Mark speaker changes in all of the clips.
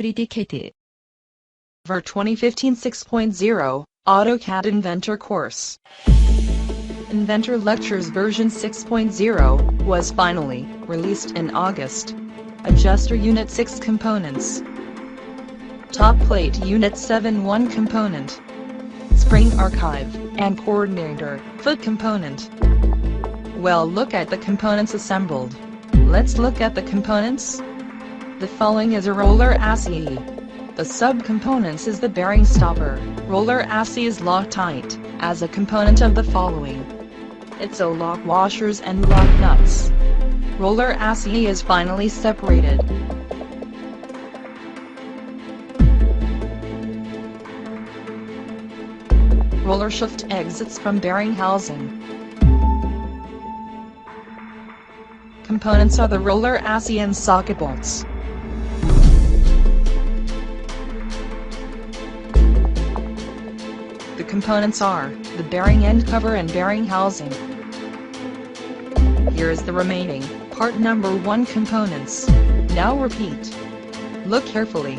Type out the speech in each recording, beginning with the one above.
Speaker 1: 3D Kit.
Speaker 2: For 2015 6.0 AutoCAD Inventor course. Inventor Lectures version 6.0 was finally released in August. Adjuster Unit 6 components. Top plate Unit 7 1 component. Spring archive and coordinator foot component. Well look at the components assembled. Let's look at the components. The following is a roller assay. The subcomponents is the bearing stopper. Roller assay is Loctite, as a component of the following. It's a lock washers and lock nuts. Roller assay is finally separated. Roller shaft exits from bearing housing. Components are the roller assay and socket bolts. The components are the bearing end cover and bearing housing. Here is the remaining part number 1 components. Now repeat. Look carefully.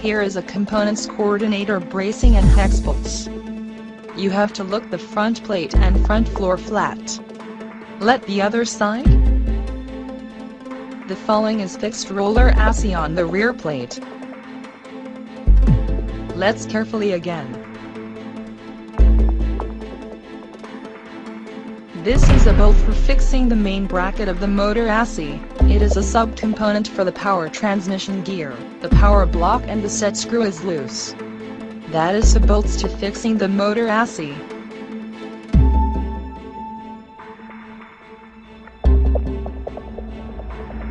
Speaker 2: Here is a components coordinator bracing and hex bolts. You have to look the front plate and front floor flat. Let the other side. The following is fixed roller assay on the rear plate. Let's carefully again. This is a bolt for fixing the main bracket of the motor assay. It is a subcomponent for the power transmission gear. The power block and the set screw is loose. That is the bolts to fixing the motor assay.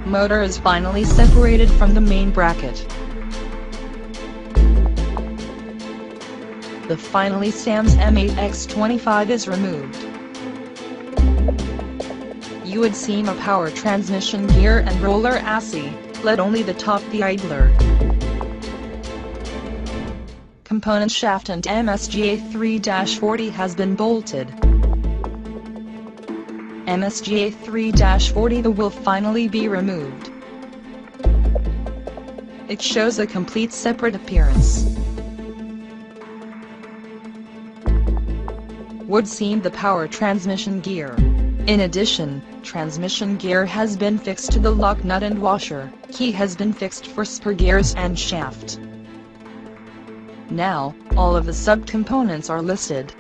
Speaker 2: Motor is finally separated from the main bracket. The finally Sam's M8X25 is removed. You would seam a power transmission gear and roller assay, let only the top the idler. Component shaft and MSGA 3-40 has been bolted. MSGA 3-40 the will finally be removed. It shows a complete separate appearance. Wood seam the power transmission gear. In addition, transmission gear has been fixed to the lock nut and washer, key has been fixed for spur gears and shaft. Now, all of the subcomponents are listed.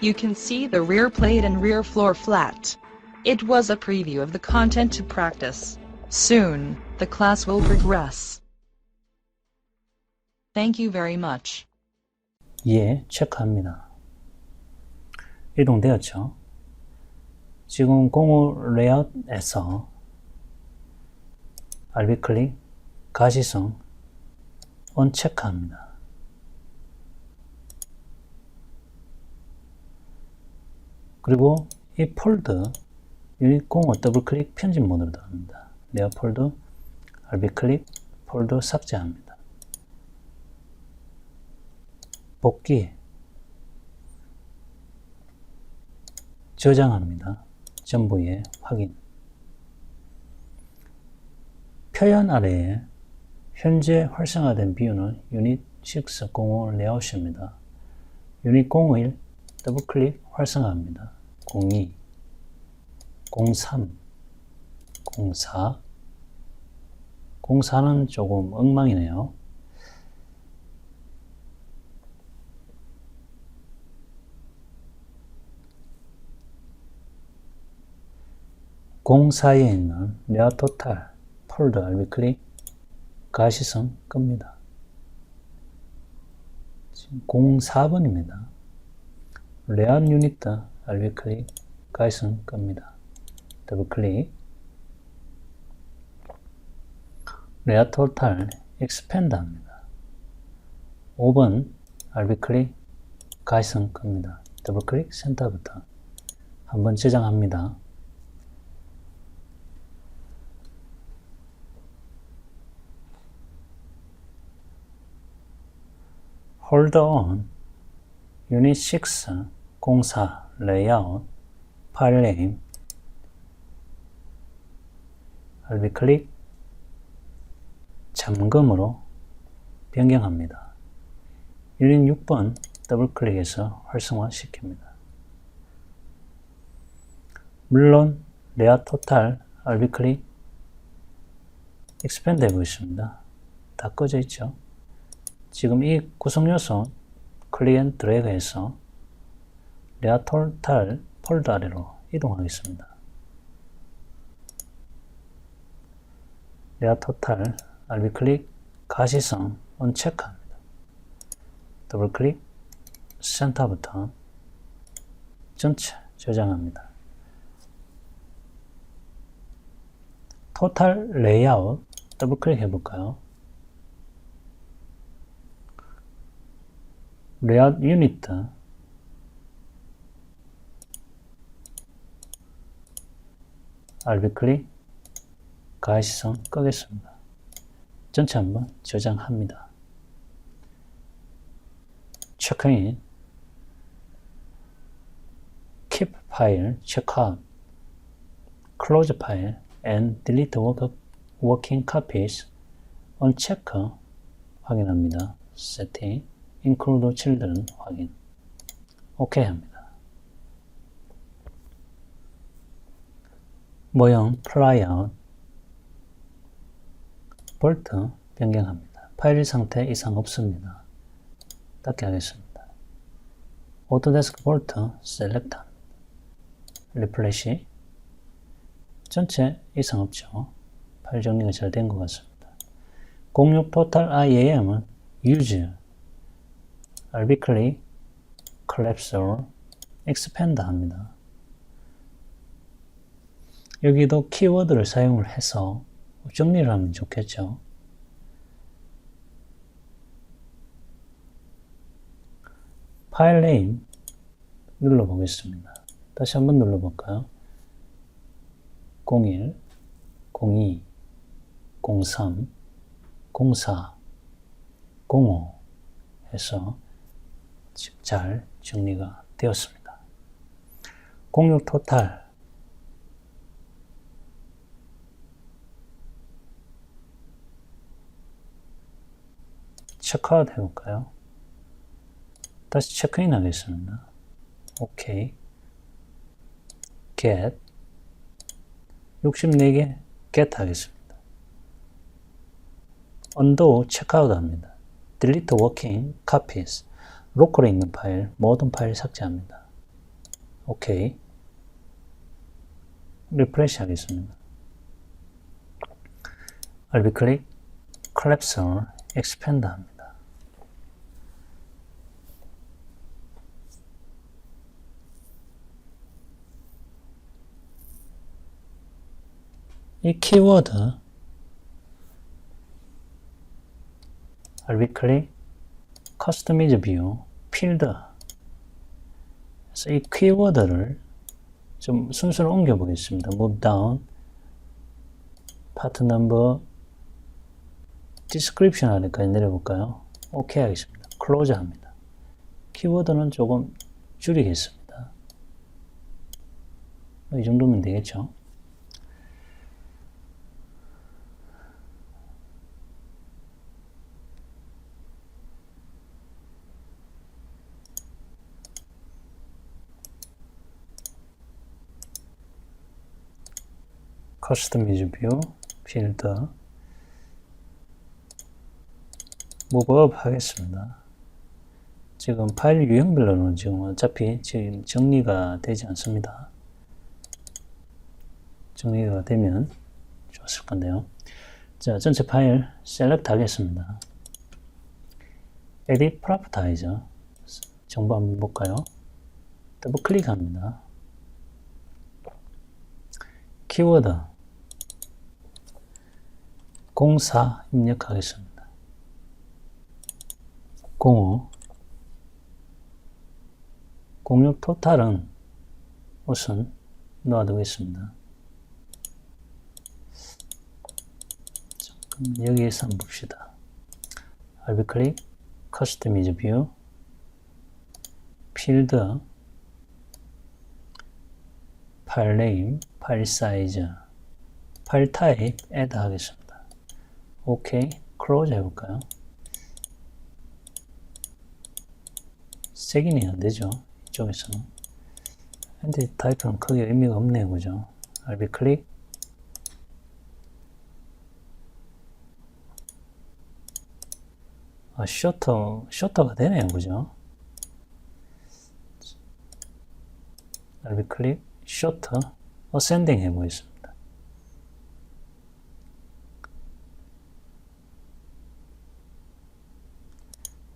Speaker 2: You can see the rear plate and rear floor flat. It was a preview of the content to practice. Soon, the class will progress. Thank you very much.
Speaker 3: 예, 체크합니다. 이동되었죠. 지금 공을 레이아웃에서 RB 클릭, 가시성, 온 체크합니다. 그리고 이 폴더 유닛 공을 더블 클릭 편집 모드로 들어갑니다. 레어 폴더, RB 클릭, 폴더 삭제합니다. 복귀, 저장합니다. 전부의 확인. 표현 아래에 현재 활성화된 비율은 유닛 6 05 레이아웃입니다. 유닛 01 더블 클릭 활성화합니다. 02, 03, 04, 04는 조금 엉망이네요. 공사에 있는 레아 토탈 폴더 알비 클릭 가시성 끕니다. 지금 04번입니다. 레안 유닛 알비 클릭 가시성 끕니다. 더블 클릭 레아 토탈 익스펜드 합니다. 5번 RB 클릭 가이성 겁니다. 더블 클릭 센터부터 한번 저장합니다. 홀더 온 유닛 6 공사 레이아웃 파일 네임 RB 클릭 잠금으로 변경합니다. 유닛 6번 더블 클릭해서 활성화 시킵니다. 물론 레아 토탈 RB 클릭 익스펜드 해보겠습니다. 다 꺼져 있죠. 지금 이 구성 요소 클릭 앤 드래그 해서 레아 토탈 폴더 아래로 이동하겠습니다. 레아 토탈 RB 클릭 가시성 언체크합니다. 더블 클릭 센터 부터 전체 저장합니다. 토탈 레이아웃 더블 클릭 해볼까요? 레이아웃 유닛 RB 클릭 가시성 끄겠습니다. 전체 한번 저장합니다. 체크인 keep file, checkout, close file, and delete work, working copies, uncheck 확인합니다. setting, include children 확인. OK 합니다. 모형 flyout, 볼트 변경합니다. 파일 상태 이상 없습니다. 닫게 하겠습니다. 오토데스크 볼트 셀렉트. 리플래시 전체 이상 없죠. 파일 정리가 잘 된 것 같습니다. 06 토탈 IAM은 RB 클릭 collapsor expand 합니다. 여기도 키워드를 사용을 해서 정리를 하면 좋겠죠. 파일 네임 눌러보겠습니다. 다시 한번 눌러볼까요? 01, 02, 03, 04, 05 해서 잘 정리가 되었습니다. 06 토탈 체크아웃 해볼까요? 다시 체크인 하겠습니다. 오케이. get 64개 get 하겠습니다. undo 체크아웃 합니다. delete working copies 로컬에 있는 파일, 모든 파일 삭제합니다. 오케이. 리프레시 하겠습니다. RB 클릭, collapsor, expand 합니다. 이 키워드 RB 클릭 커스터미즈 뷰 필드 그래서 이 키워드를 좀 순서를 옮겨 보겠습니다. move down 파트 넘버 description 아래까지 내려볼까요? 오케이 하겠습니다. close 합니다. 키워드는 조금 줄이겠습니다. 이 정도면 되겠죠? 커스터미즈 뷰, 필드, 무브업 하겠습니다. 지금 파일 유형별로는 지금 어차피 지금 정리가 되지 않습니다. 정리가 되면 좋았을 건데요. 자, 전체 파일 셀렉트 하겠습니다. Edit Propertizer 정보 한번 볼까요? 더블 클릭합니다. 키워드 04 입력하겠습니다. 05 공유 토탈은 우선 놓아두겠습니다. 잠깐 여기에서 한번 봅시다. 알비 클릭, 커스터미즈 뷰, 필드, 파일 네임, 파일 사이즈, 파일 타입 애드 하겠습니다. 오케이, 클로즈 해볼까요? 색인이 안 되죠. 이쪽에서는. 근데 타입은 크게 의미가 없네요. 그죠? RB 클릭. 아, 셔터, 셔터가 되네요. 그죠? RB 클릭, 셔터, 어센딩 해보겠습니다.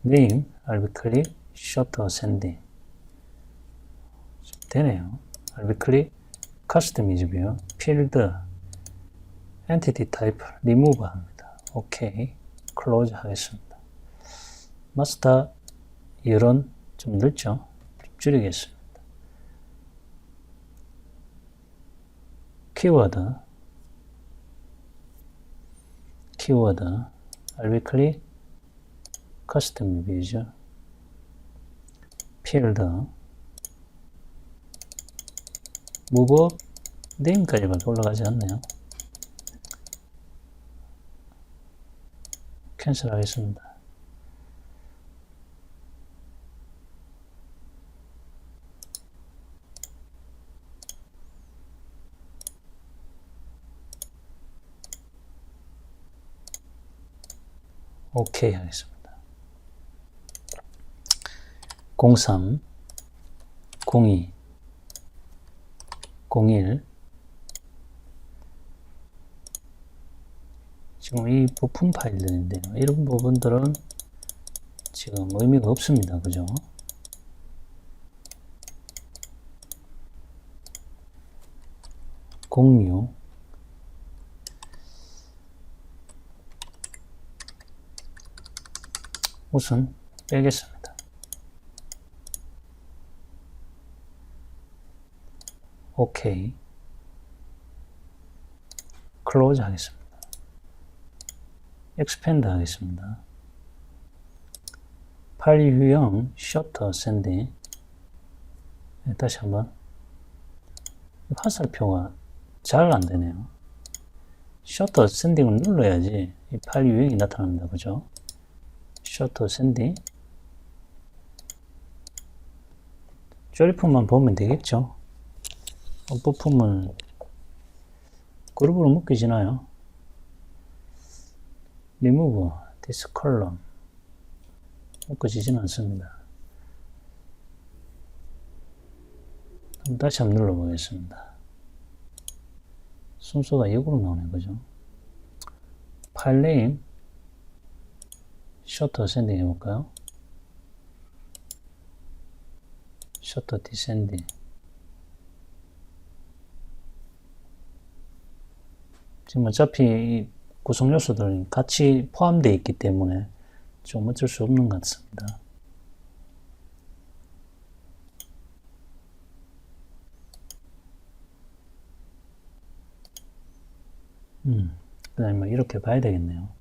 Speaker 3: 네임, RB 클릭, 셔터 어센딩. 되네요. RB 클릭, 커스터미즈 뷰, 필드, 엔티티 타입 리무브 합니다. 오케이. 클로즈 하겠습니다. 마스터 이런 좀? 좀 줄이겠습니다. 키워드 키워드 RB 클릭 커스텀 뷰죠. 필드 무브 네임까지밖에 올라가지 않네요. 캔슬 하겠습니다. 오케이 하겠습니다. 03 02 01 지금 이 부품 파일들인데요. 이런 부분들은 지금 의미가 없습니다. 그죠? 공유 우선 빼겠습니다. 오케이. 클로즈 하겠습니다. expand 하겠습니다. 파일 유형 셔터 샌딩 네, 다시 한번 화살표가 잘 안되네요. 셔터 샌딩을 눌러야지 이 파일 유형이 나타납니다. 그죠? 셔터 샌딩 조리품만 보면 되겠죠? 어, 부품은 그룹으로 묶여지나요? remove this column 묶어지진 않습니다. 다시 한번 눌러보겠습니다. 순서가 역으로 나오네, 그죠? 파일 네임 셔터 샌딩 해볼까요? 셔터 디샌딩 지금 어차피 구성 요소들이 같이 포함되어 있기 때문에 좀 어쩔 수 없는 것 같습니다. 음, 그 다음에 뭐 이렇게 봐야 되겠네요.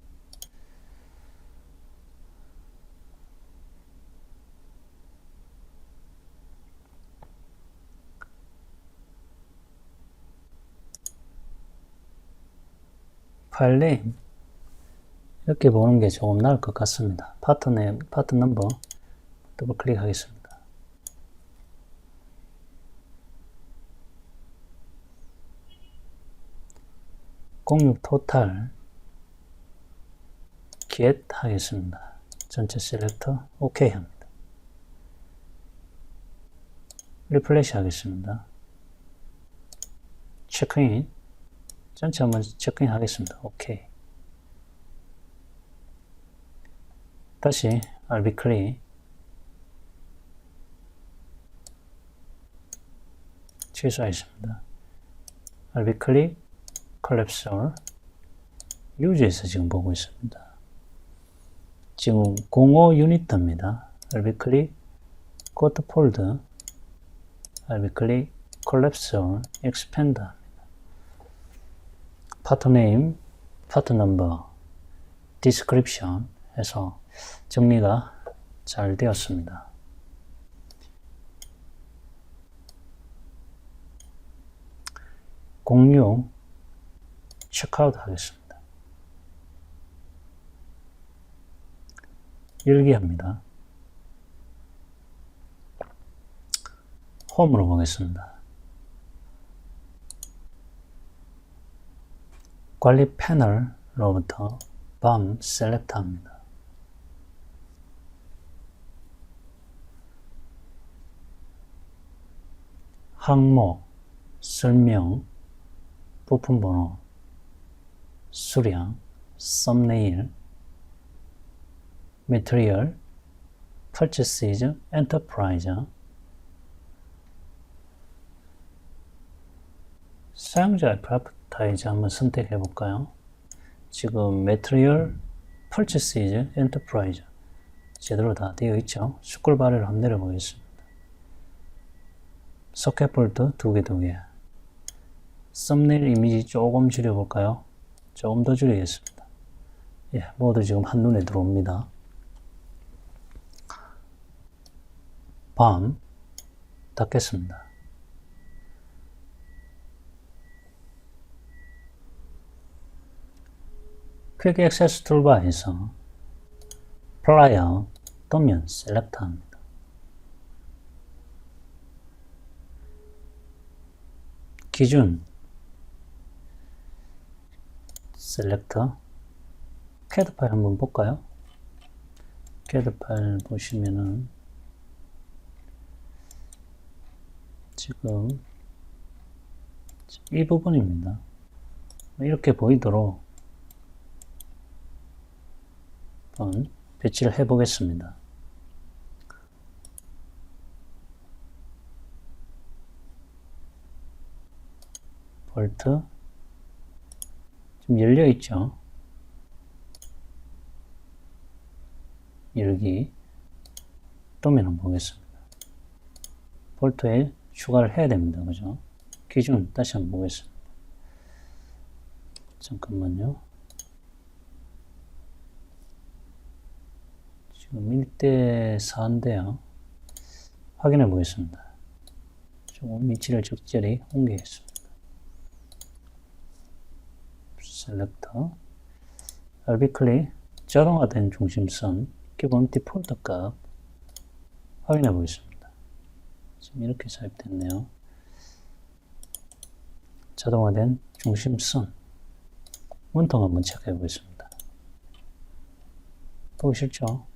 Speaker 3: 파일 네임 이렇게 보는 게 조금 나을 것 같습니다. 파트 네임, 파트 넘버 더블 클릭하겠습니다. 공유 토탈 get 하겠습니다. 전체 셀렉터 OK 합니다. 리플래시 하겠습니다. 체크인 전체 한번 체크인 하겠습니다. 오케이. 다시 RB 클릭 취소하겠습니다. RB 클릭 컬랩서 유즈에서 지금 보고 있습니다. 지금 05 유니트입니다. RB 클릭 코트 폴드 알비클리 콜랩스 expand 합니다. 파트 네임, 파트 넘버, description 해서 정리가 잘 되었습니다. 공유 체크아웃 하겠습니다. 일기합니다. 홈으로 보겠습니다. 관리 패널로부터 밤 셀렉트 합니다. 항목, 설명, 부품 번호, 수량, 썸네일, material, purchases, enterprise, 사용자 애 플타이즈 한번 선택해 볼까요? 지금 material, purchases, enterprise 제대로 다 되어 있죠? 스쿨 바를 한번 내려 보겠습니다. 소켓 볼트 두 개, 두 개. 썸네일 이미지 조금 줄여 볼까요? 조금 더 줄이겠습니다. 예, 모두 지금 한눈에 들어옵니다. 밤 닫겠습니다. 퀵 액세스 툴바에서 플라이어 도면 셀렉트 합니다. 기준 셀렉터 캐드 파일 한번 볼까요? 캐드 파일 보시면은 지금 이 부분입니다. 이렇게 보이도록 한번 배치를 해 보겠습니다. 볼트 지금 열려 있죠. 열기 도면 한번 보겠습니다. 볼트에 추가를 해야 됩니다. 그죠? 기준 다시 한번 보겠습니다. 잠깐만요. 지금 1대 4인데요. 확인해 보겠습니다. 조금 위치를 적절히 옮기겠습니다. 셀렉터 알비클리 자동화된 중심선 기본 디폴트 값 확인해 보겠습니다. 지금 이렇게 삽입됐네요. 자동화된 중심선 원통 한번 체크해 보겠습니다. 보기 싫죠?